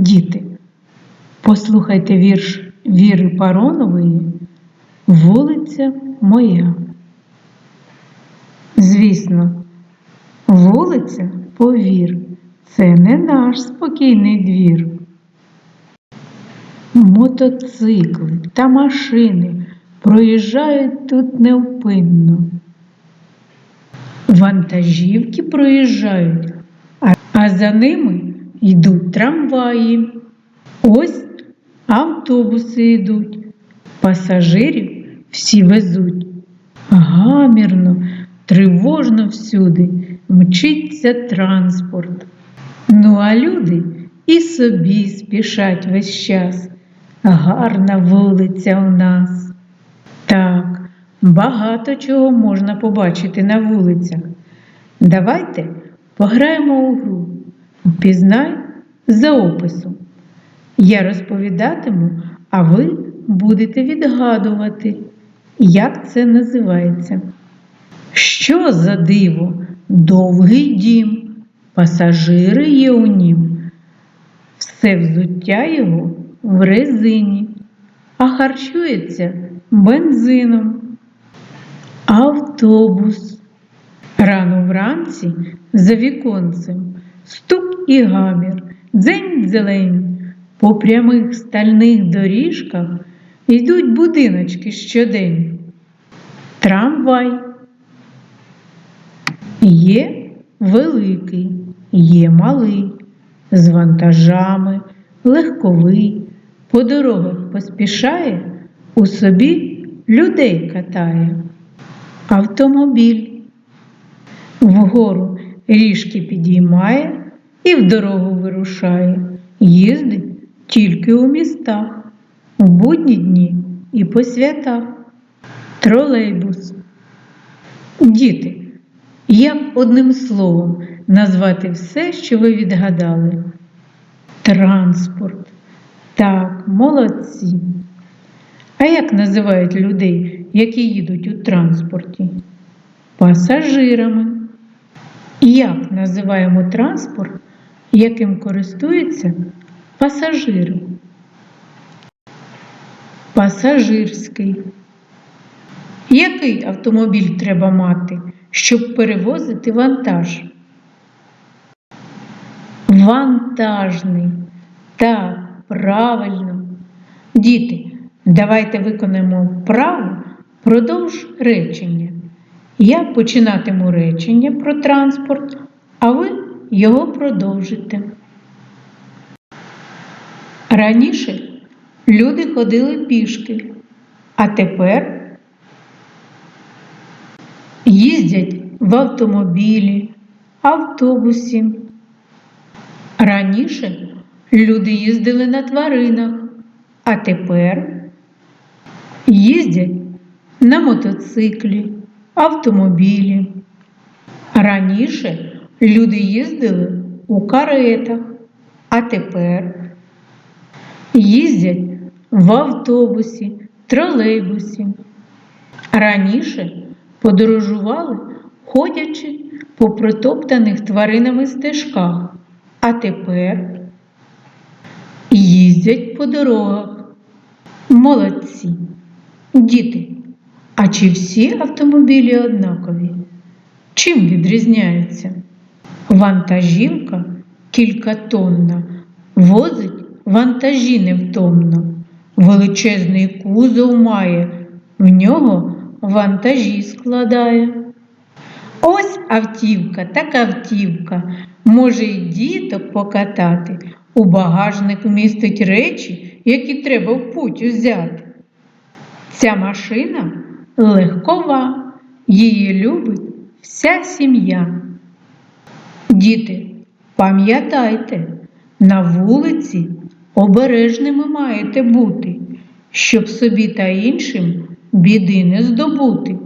Діти, послухайте вірш Віри Паронової Вулиця моя. Звісно, вулиця, повір, це не наш спокійний двір. Мотоцикли та машини проїжджають тут невпинно. Вантажівки проїжджають, а, за ними йдуть трамваї. Ось автобуси йдуть, пасажирів всі везуть. Гамірно, тривожно всюди мчиться транспорт. Ну а люди і собі спішать весь час. Гарна вулиця у нас. Так, багато чого можна побачити на вулицях. Давайте пограємо у гру. Впізнай за описом. Я розповідатиму, а ви будете відгадувати, як це називається. Що за диво? Довгий дім, пасажири є у нім. Все взуття його в резині, а харчується бензином. Автобус. Рано вранці за віконцем стук і гамір, дзень зелень. По прямих стальних доріжках йдуть будиночки щодень. Трамвай. Є великий, є малий, з вантажами, легковий, по дорогах поспішає, у собі людей катає. Автомобіль вгору ріжки підіймає і в дорогу вирушає, їздить тільки у містах, у будні дні і по святах. Тролейбус. Діти, як одним словом назвати все, що ви відгадали? Транспорт. Так, молодці. А як називають людей, які їдуть у транспорті? Пасажирами. Як називаємо транспорт, яким користуються пасажири? Пасажирський. Який автомобіль треба мати, щоб перевозити вантаж? Вантажний. Так, правильно. Діти, давайте виконаємо вправу продовж речення. Я починатиму речення про транспорт, а ви його продовжите. Раніше люди ходили пішки, а тепер їздять в автомобілі, автобусі. Раніше люди їздили на тваринах, а тепер їздять на мотоциклі, автомобілі. Раніше люди їздили у каретах, а тепер їздять в автобусі, тролейбусі. Раніше подорожували, ходячи по протоптаних тваринами стежках, а тепер їздять по дорогах. Молодці. Діти, а чи всі автомобілі однакові? Чим відрізняються? Вантажівка кількатонна возить вантажі невтомно. Величезний кузов має, в нього вантажі складає. Ось автівка, так автівка, може й діток покатати. У багажник вмістить речі, які треба в путь узяти. Ця машина легкова, її любить вся сім'я. Діти, пам'ятайте, на вулиці обережними маєте бути, щоб собі та іншим біди не здобути.